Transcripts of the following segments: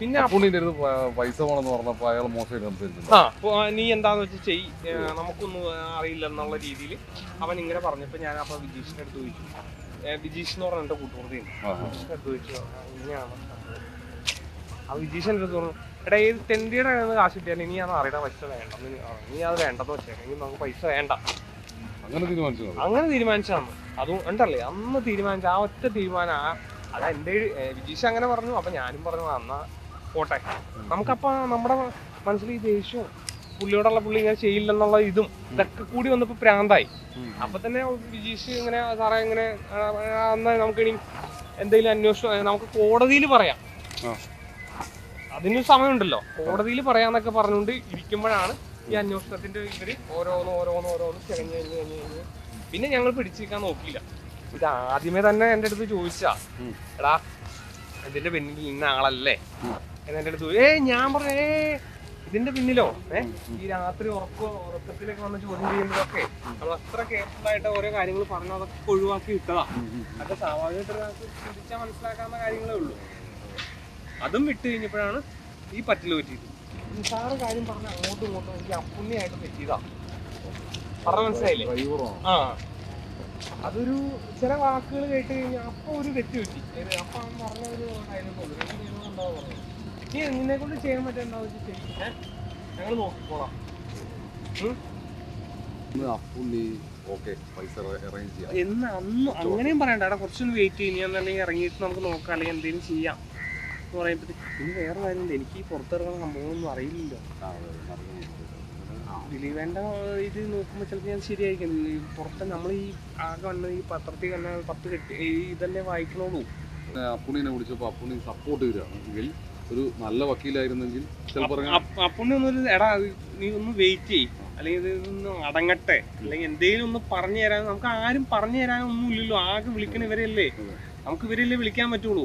പിന്നെ പുള്ളിന്റെ അടുത്ത് പൈസ വേണമെന്ന് പറഞ്ഞപ്പോ അയാൾ മോശമായിട്ട് സംസാരിക്കുന്നു ആ അപ്പൊ നീ എന്താന്ന് വെച്ചാൽ ചെയ് നമുക്കൊന്നും അറിയില്ല എന്നുള്ള രീതിയിൽ അവൻ ഇങ്ങനെ പറഞ്ഞപ്പോ ഞാൻ അപ്പൊ വിജീഷിന്റെ അടുത്ത് ചോദിച്ചു. വിജീഷ് എന്ന് പറഞ്ഞ എന്റെ കൂട്ടുകൂടുതയാണ് വിജീഷിന്റെ അടുത്ത് ചോദിച്ചു. "ആ, ഇങ്ങനെയാണ് ആ വിജീഷ് എന്റെ അടുത്ത് പറഞ്ഞു എടാ ഏത് തെണ്ടിയുടെ കാശ് കിട്ടിയാലും ഇനി ഞാൻ അറിയണ പൈസ വേണ്ടെന്ന് ഇനി അത് വേണ്ടെന്ന് വെച്ചാൽ ഇനി നമുക്ക് പൈസ വേണ്ട. അങ്ങനെ തീരുമാനിച്ചു അങ്ങനെ തീരുമാനിച്ചാണ് അതും ഉണ്ടല്ലേ? അന്ന് തീരുമാനിച്ച ആ ഒറ്റ തീരുമാനം ആ എന്റെ വിജീഷ് അങ്ങനെ പറഞ്ഞു. അപ്പൊ ഞാനും പറഞ്ഞു "ആ, എന്നാ പോട്ടെ. നമുക്കപ്പോ നമ്മുടെ മനസ്സിൽ ഈ ദേഷ്യവും പുള്ളിയോടുള്ള പുള്ളി ഇങ്ങനെ ചെയ്യില്ലെന്നുള്ള ഇതും ഇതൊക്കെ കൂടി വന്നപ്പോ പ്രാന്തായി. അപ്പൊ തന്നെ വിജീഷ് ഇങ്ങനെ സാറേ ഇങ്ങനെ ആ, നമുക്ക് ഇനി എന്തെങ്കിലും അന്വേഷണം നമുക്ക് കോടതിയിൽ പറയാം. അതിന് സമയമുണ്ടല്ലോ. കോടതിയിൽ പറയാന്നൊക്കെ പറഞ്ഞുകൊണ്ട് ഇരിക്കുമ്പോഴാണ് ഈ അന്വേഷണത്തിന്റെ ഇവർ ഓരോന്ന് ഓരോന്ന് ഓരോന്ന് ചെകഞ്ഞ് കഴിഞ്ഞ് കഴിഞ്ഞ് കഴിഞ്ഞ് പിന്നെ ഞങ്ങൾ പിടിച്ചിരിക്കാൻ നോക്കിയില്ല. ഇത് ആദ്യമേ തന്നെ എന്റെ അടുത്ത് ചോദിച്ചാ എടാ ഇതിന്റെ പിന്നിൽ ഇന്ന ആളല്ലേ. എന്ന് അടുത്ത് ഏ ഞാൻ പറഞ്ഞു ഏ ഇതിന്റെ പിന്നിലോ? ഏ ഈ രാത്രി ഉറക്കോ ഉറക്കത്തിലൊക്കെ വന്ന് ചോദ്യം ചെയ്യുന്നതൊക്കെ നമ്മൾ അത്ര കെയർഫുൾ ആയിട്ട് ഓരോ കാര്യങ്ങൾ പറഞ്ഞു അതൊക്കെ ഒഴിവാക്കി ഇട്ടതാ. അതൊക്കെ സ്വാഭാവികമായിട്ട് ചിന്തിച്ചാൽ മനസ്സിലാക്കാവുന്ന കാര്യങ്ങളേ ഉള്ളൂ. അതും വിട്ട് കഴിഞ്ഞപ്പോഴാണ് ഈ പറ്റിൽ പറ്റിയത്. നിസാറ് കാര്യം പറഞ്ഞ അങ്ങോട്ടും ഇങ്ങോട്ടും എനിക്ക് അപ്പുണ്യായിട്ട് പറ്റിയതാ പറഞ്ഞ മനസ്സിലായില്ലേ? ആ. അതൊരു ചില വാക്കുകൾ കേട്ട് കഴിഞ്ഞാൽ അപ്പൊ ഒരു തെറ്റ് പറ്റി. അപ്പൊ പറഞ്ഞ ഒരു ഡയലോഗ് ഉണ്ടാവും നീ നിന്നെ കൊണ്ട് ചെയ്യാൻ പറ്റുന്ന ഞങ്ങൾ നോക്കിക്കോളാം എന്ന് അന്ന് അങ്ങനെയും പറയണ്ട. അവിടെ കുറച്ചൊന്ന് വെയിറ്റ് ചെയ്യും. ഞാൻ അല്ലെങ്കിൽ ഇറങ്ങിയിട്ട് നമുക്ക് നോക്കാം അല്ലെങ്കിൽ എന്തെങ്കിലും ചെയ്യാം. എന്ന് പറയുമ്പോഴത്തേക്ക് ഇനി വേറെ കാര്യമില്ല. എനിക്ക് ഈ പുറത്തിറങ്ങുന്ന സംഭവമൊന്നും അറിയില്ലല്ലോ. ദിലീപേണ്ട ഇത് നോക്കുമ്പോൾ ചിലപ്പോൾ ഞാൻ ശരിയായിരിക്കും. ഈ പുറത്തെ നമ്മൾ ഈ ആകെ വന്ന ഈ പത്രത്തിൽ തന്നെ പത്ത് കെട്ടി ഈ ഇതല്ലേ വായിക്കണോളൂ. അപ്പുണിനെ വിളിച്ചപ്പോൾ അപ്പുണി സപ്പോർട്ട് എങ്കിൽ ഒരു നല്ല വക്കീലായിരുന്നെങ്കിൽ ചിലപ്പോൾ അപ്പുണ്ണി എടാ നീ ഒന്ന് വെയിറ്റ് ചെയ് അല്ലെങ്കിൽ ഇതൊന്ന് അടങ്ങട്ടെ. അല്ലെങ്കിൽ എന്തെങ്കിലും ഒന്ന് പറഞ്ഞു തരാൻ നമുക്ക് ആരും പറഞ്ഞു തരാനൊന്നും ഇല്ലല്ലോ. ആകെ വിളിക്കണ ഇവരല്ലേ? നമുക്ക് ഇവരല്ലേ വിളിക്കാൻ പറ്റുള്ളൂ.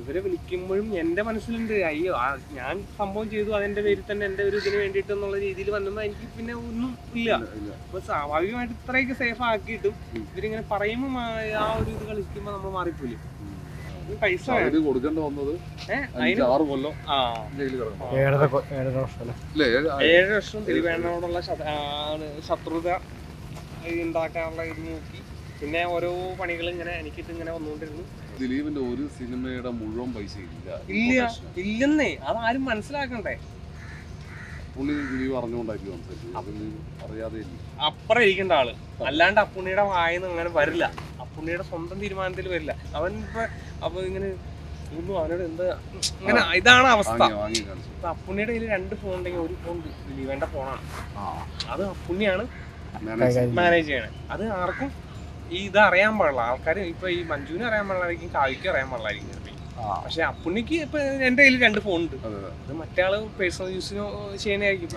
ഇവരെ വിളിക്കുമ്പോഴും എന്റെ മനസ്സിലുണ്ട്. അയ്യോ ഞാൻ സംഭവം ചെയ്തു. അതിന്റെ പേരിൽ തന്നെ എന്റെ ഒരു ഇതിന് വേണ്ടിയിട്ട് എന്നുള്ള രീതിയിൽ വന്നുമ്പോ എനിക്ക് പിന്നെ ഒന്നും ഇല്ല. അപ്പൊ സ്വാഭാവികമായിട്ട് ഇത്രയൊക്കെ സേഫ് ആക്കിയിട്ടും. ഇവരിങ്ങനെ പറയുമ്പോൾ ആ ഒരു ഇത് കളിക്കുമ്പോ നമ്മൾ മാറിപ്പോയില്ലേ പൈസ കൊടുക്കേണ്ട വന്നത് ആറ് കൊല്ലം ആ. ജയിലിൽ കിടക്കണം ഏഴര കൊ- ഏഴര വർഷം അല്ലേ ഇല്ലേ ഏഴ് വർഷം തിരുവേണ്ടനോടുള്ള ശത- ആ, ശത്രുത ഉണ്ടാക്കാനുള്ള ഇത് നോക്കി. പിന്നെ ഓരോ പണികൾ ഇങ്ങനെ എനിക്കിട്ട് ഇങ്ങനെ വന്നുകൊണ്ടിരുന്നു. ദിലീപിന്റെ ഒരു സിനിമയുടെ മുഴുവൻ പൈസ ഇല്ല. ഇല്ല ഇല്ലെന്നേ അതാരും മനസ്സിലാക്കണ്ടേ. പുള്ളി ദിലീപ് അറിഞ്ഞുകൊണ്ടായിരിക്കും സംസാരിച്ചത്. അതിന് അറിയാതെ ഇല്ല. അപ്പുറം ഇരിക്കേണ്ട ആൾ. അല്ലാണ്ട് അപ്പുണ്ണിയുടെ വായന്ന് അങ്ങനെ വരില്ല. അപ്പുണ്ണിയുടെ സ്വന്തം തീരുമാനത്തിൽ വരില്ല. അവൻ ഇപ്പൊ അപ്പൊ ഇങ്ങനെ ഒന്നും അവനോട് എന്താ? ഇതാണ് അവസ്ഥ. അപ്പുണ്ണിയുടെ കയ്യിൽ രണ്ട് ഫോൺ ഉണ്ടെങ്കിൽ ഒരു ഫോൺ ദിലീപേന്റെ ഫോണാണ് ആ. അത് അപ്പുണ്ണിയാണ് മാനേജ് മാനേജ് ചെയ്യണേ. അത് ആർക്കും ഈ ഇത് അറിയാൻ പാടില്ല. ആൾക്കാർ ഇപ്പൊ ഈ മഞ്ജുവിനെ അറിയാൻ പാടില്ലായിരിക്കും കാവ്യക്ക് അറിയാൻ പാടില്ലായിരിക്കും പക്ഷെ അപ്പുണ്ണിക്ക് ഇപ്പൊ എന്റെ കയ്യിൽ രണ്ട് ഫോൺ ഉണ്ട്. അതെ മറ്റേ ആൾ പേഴ്സണൽ യൂസിന് ചെയ്യണായിരിക്കും